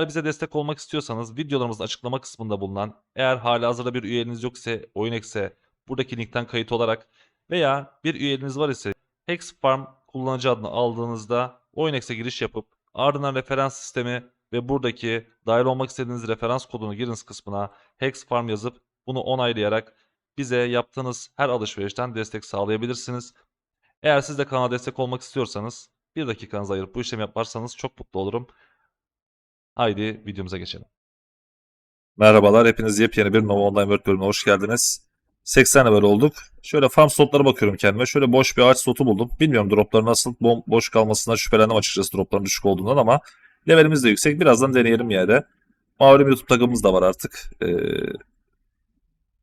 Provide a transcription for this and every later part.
Eğer bize destek olmak istiyorsanız videolarımızın açıklama kısmında bulunan eğer halihazırda bir üyeliğiniz yok ise OyunX'e buradaki linkten kayıt olarak veya bir üyeliğiniz var ise Hexfarm kullanıcı adını aldığınızda OyunX'e giriş yapıp ardından referans sistemi ve buradaki dahil olmak istediğiniz referans kodunu giriniz kısmına Hexfarm yazıp bunu onaylayarak bize yaptığınız her alışverişten destek sağlayabilirsiniz. Eğer siz de kanala destek olmak istiyorsanız bir dakikanızı ayırıp bu işlemi yaparsanız çok mutlu olurum. Haydi videomuza geçelim. Merhabalar, hepiniz yepyeni bir Nova Online World bölümüne hoş geldiniz. 80 level olduk. Şöyle farm slotlara bakıyorum kendime. Şöyle boş bir ağaç slotu buldum. Bilmiyorum dropları nasıl boş kalmasından şüphelendim açıkçası dropların düşük olduğundan ama levelimiz de yüksek. Birazdan deneyelim yine. Malum YouTube takımımız da var artık. Ee,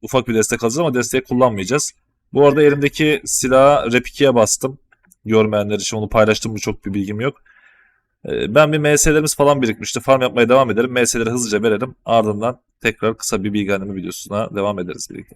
ufak bir destek alacağız ama desteği kullanmayacağız. Bu arada elimdeki silahı Rap 2'ye bastım. Görmeyenler için onu paylaştım mı çok bir bilgim yok. Ee, Ben bir MS'lerimiz falan birikmişti. Farm yapmaya devam edelim. MS'leri hızlıca verelim. Ardından tekrar kısa bir bilgilendirme videosuna devam ederiz birlikte.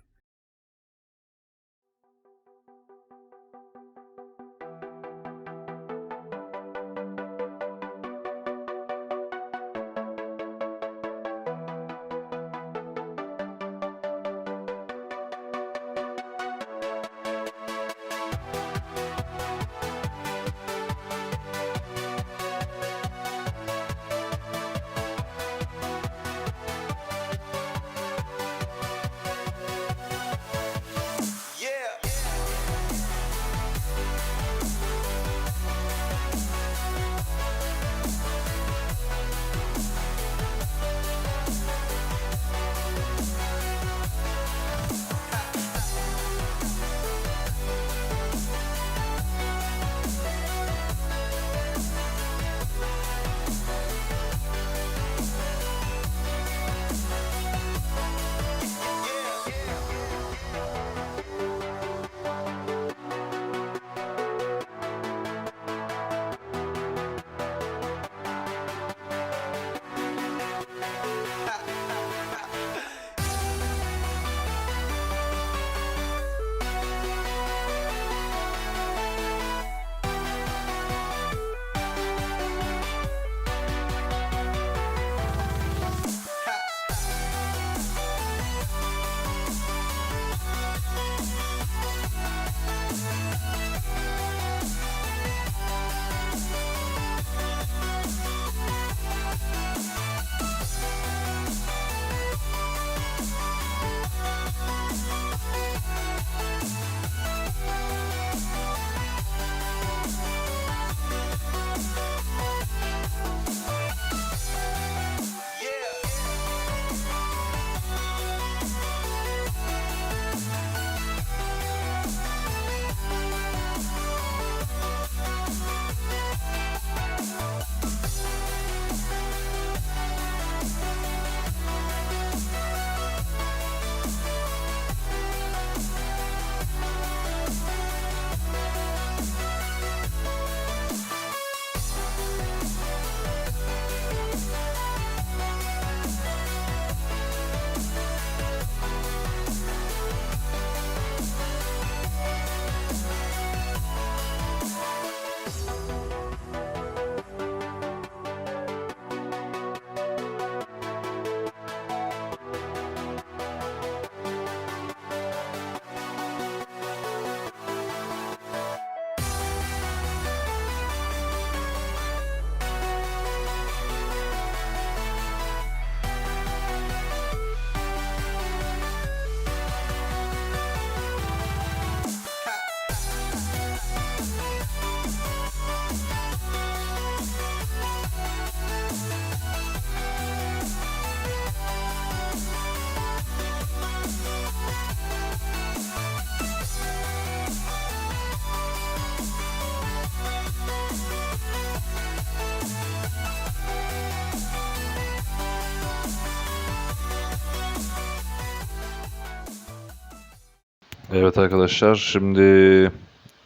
Evet arkadaşlar şimdi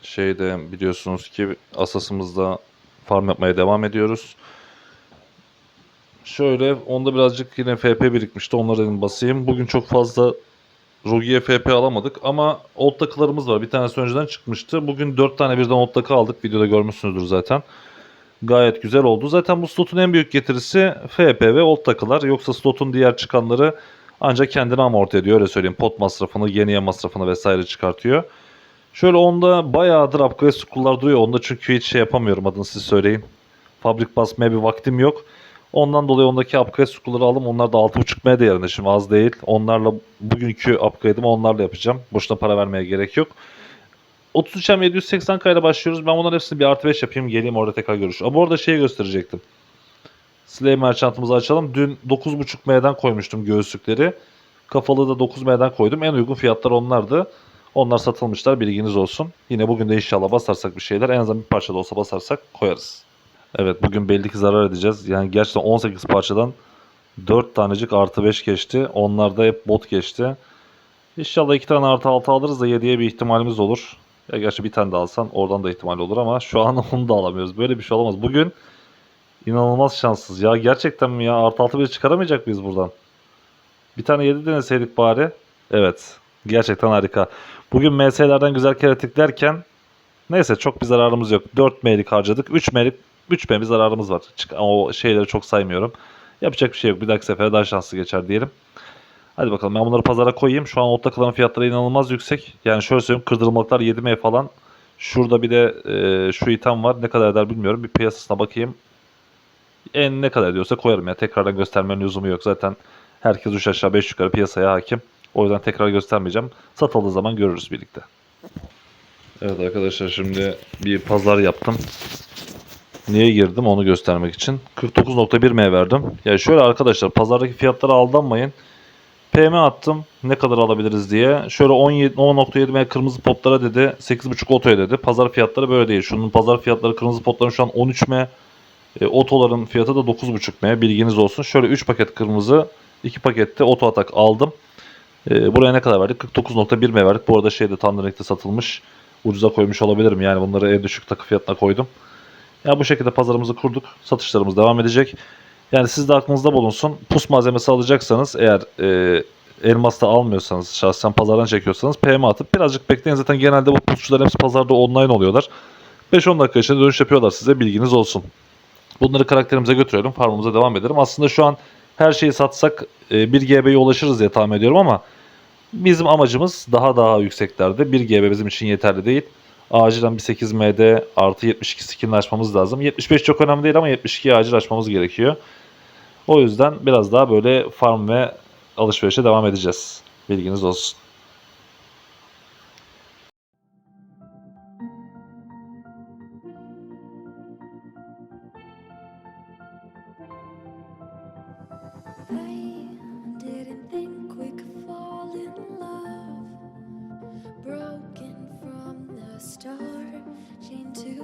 şeyde biliyorsunuz ki Asas'ımızda farm yapmaya devam ediyoruz. Şöyle onda birazcık yine FP birikmişti onları dedim basayım. Bugün çok fazla Rogi'ye FP alamadık ama old takılarımız var. Bir tanesi önceden çıkmıştı. Bugün 4 tane birden old takı aldık. Videoda görmüşsünüzdür zaten. Gayet güzel oldu. Zaten bu slotun en büyük getirisi FP ve old takılar. Yoksa slotun diğer çıkanları ancak kendini amorti ediyor. Öyle söyleyeyim. Pot masrafını, yeniye masrafını vesaire çıkartıyor. Şöyle onda bayağıdır upgrade scroll'lar duruyor. Onda çünkü hiç şey yapamıyorum adını siz söyleyin. Fabrik basmaya bir vaktim yok. Ondan dolayı ondaki upgrade scroll'ları aldım. Onlar da 6.5M değerinde şimdi az değil. Onlarla bugünkü upgrade'imi onlarla yapacağım. Boşuna para vermeye gerek yok. 33M 780K ile başlıyoruz. Ben bunların hepsini bir artı 5 yapayım. Geleyim orada tekrar görüş. Aa, bu arada şeyi gösterecektim. Slay Merchant'ımızı açalım. Dün 9.5M'den koymuştum göğüslükleri. Kafalı da 9M'den koydum. En uygun fiyatlar onlardı. Onlar satılmışlar bilginiz olsun. Yine bugün de inşallah basarsak bir şeyler en azından bir parça da olsa basarsak koyarız. Evet bugün belli ki zarar edeceğiz. Yani gerçekten 18 parçadan 4 tanecik artı 5 geçti. Onlar da hep bot geçti. İnşallah 2 tane artı 6 alırız da 7'ye bir ihtimalimiz olur. Ya gerçi bir tane de alsan oradan da ihtimal olur ama şu an onu da alamıyoruz. Böyle bir şey olamaz. Bugün inanılmaz şanssız ya. Gerçekten mi ya? Artı 6 bir çıkaramayacak mıyız buradan? Bir tane 7 deneseydik bari. Evet. Gerçekten harika. Bugün MS'lerden güzel kere tıklarken neyse çok bir zararımız yok. 4 M'lik harcadık. 3 M'lik 3 M bir zararımız var. Ama o şeyleri çok saymıyorum. Yapacak bir şey yok. Bir dahaki sefere daha şanslı geçer diyelim. Hadi bakalım ben bunları pazara koyayım. Şu an ot takıların fiyatları inanılmaz yüksek. Yani şöyle söyleyeyim kırdırmalıklar 7M falan. Şurada bir de e, şu item var. Ne kadar eder bilmiyorum. Bir piyasasına bakayım. En ne kadar ediyorsa koyarım ya. Tekrardan göstermenin lüzumu yok. Zaten herkes üç aşağı 5 yukarı piyasaya hakim. O yüzden tekrar göstermeyeceğim. Satıldığı zaman görürüz birlikte. Evet arkadaşlar şimdi bir pazar yaptım. Niye girdim onu göstermek için. 49.1 M verdim. Yani şöyle arkadaşlar pazardaki fiyatlara aldanmayın. PM attım ne kadar alabiliriz diye. Şöyle 17 10.7 M kırmızı potlara dedi. 8.5 otoya dedi. Pazar fiyatları böyle değil. Şunun pazar fiyatları kırmızı potların şu an 13 M. E, otoların fiyatı da 9.5 M. Bilginiz olsun. Şöyle 3 paket kırmızı, 2 pakette oto atak aldım. E, buraya ne kadar verdik? 49.1 M verdik. Bu arada şeyde Thunderlink'te satılmış. Ucuza koymuş olabilirim. Yani bunları en düşük takı fiyatına koydum. Ya bu şekilde pazarımızı kurduk. Satışlarımız devam edecek. Yani siz de aklınızda bulunsun. Pus malzemesi alacaksanız eğer e, elmasta almıyorsanız şahsen pazardan çekiyorsanız PM atıp birazcık bekleyin. Zaten genelde bu pusçuların hepsi pazarda online oluyorlar. 5-10 dakika içinde dönüş yapıyorlar size bilginiz olsun. Bunları karakterimize götürelim. Farmımıza devam edelim. Aslında şu an her şeyi satsak e, 1 GB'ye ulaşırız diye tahmin ediyorum ama bizim amacımız daha daha yükseklerde. 1 GB bizim için yeterli değil. Acilen bir 8M'de artı 72 skinini açmamız lazım. 75 çok önemli değil ama 72'yi acil açmamız gerekiyor. O yüzden biraz daha böyle farm ve alışverişe devam edeceğiz. Bilginiz olsun. jar chained to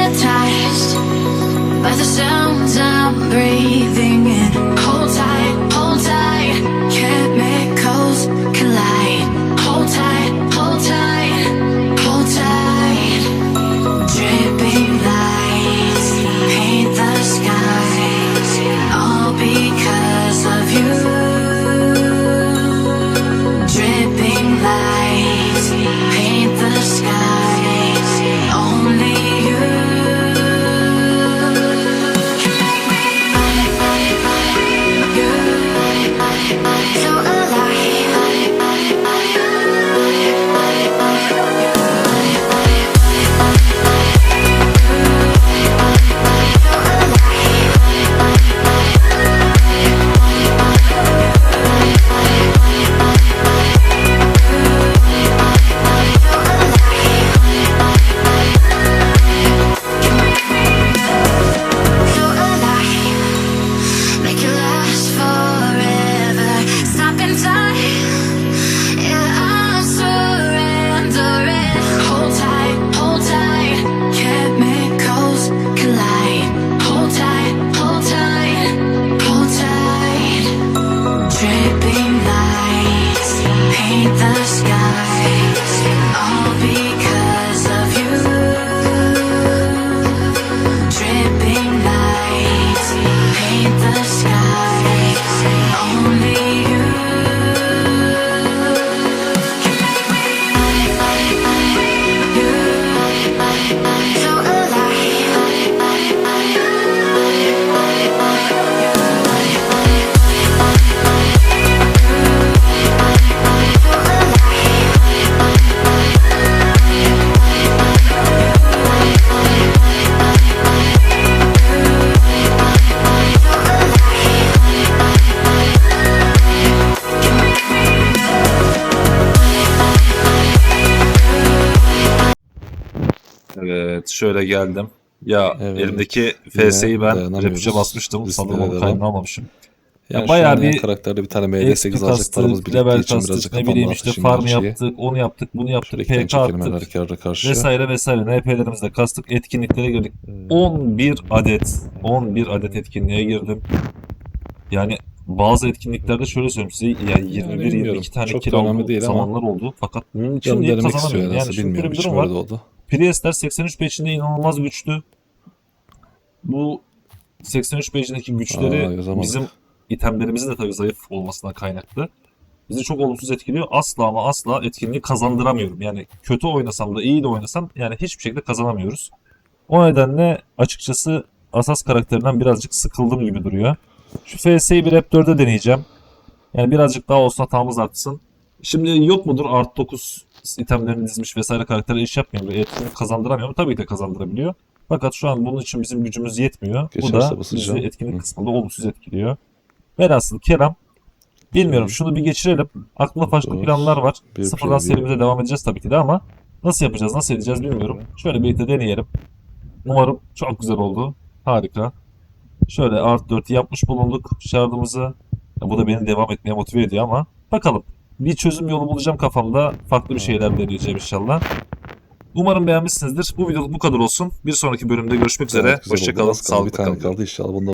hypnotized by the sounds I'm breathing şöyle geldim. Ya Evet. elimdeki FS'yi ben dayanamıyoruz. F3'e basmıştım. Risklere Sanırım onu kaydını almamışım. Yani bayağı şu an yan bir karakterde bir tane XP MD8 alacak paramız kastık, biriktiği level için kastık, birazcık ne kafamda bileyim işte farm şeyi. yaptık, onu yaptık, bunu yaptık, Şuradaki PK çekelim her attık. karşı. vesaire vesaire NP'lerimizi de kastık. Etkinliklere girdik. Ee, 11 adet 11 adet etkinliğe girdim. Yani bazı etkinliklerde şöyle söyleyeyim size yani 21 bilmiyorum. 22 tane Çok kill da önemli aldığım değil ama zamanlar oldu. Fakat Canım şimdi denemek istiyor kazanamıyorum. Yani şöyle bilmiyorum bir hiç durum böyle var. de oldu. Priestler 83 patch'inde inanılmaz güçlü. Bu 83 patch'indeki Aa, güçleri yazamadık. bizim itemlerimizin de tabii zayıf olmasına kaynaklı. Bizi çok olumsuz etkiliyor. Asla ama asla etkinliği kazandıramıyorum. Yani kötü oynasam da iyi de oynasam yani hiçbir şekilde kazanamıyoruz. O nedenle açıkçası Asas karakterinden birazcık sıkıldım gibi duruyor. Şu FS'yi bir Rap 4'e deneyeceğim. Yani birazcık daha olsa hatamız artsın. Şimdi yok mudur art 9 itemlerini dizmiş vesaire karaktere iş yapmıyor. Ve etkinlik kazandıramıyor mu? Tabii ki de kazandırabiliyor. Fakat şu an bunun için bizim gücümüz yetmiyor. Bu Geçerse da bizi basacağım. etkinlik Hı. kısmında olumsuz etkiliyor. Velhasıl Kerem bilmiyorum şunu bir geçirelim. Aklımda farklı planlar var. Bir Sıfırdan preview. serimize devam edeceğiz tabii ki de ama nasıl yapacağız, nasıl edeceğiz bilmiyorum. Şöyle birlikte deneyelim. Umarım çok güzel oldu. Harika. Şöyle art 4 yapmış bulunduk şardımızı. Ya bu da beni devam etmeye motive ediyor ama bakalım. Bir çözüm yolu bulacağım kafamda. Farklı bir şeyler deneyeceğim inşallah. Umarım beğenmişsinizdir. Bu videoluk bu kadar olsun. Bir sonraki bölümde görüşmek üzere. Evet. Hoşçakalın. Tane kalın. kaldı inşallah. Bunda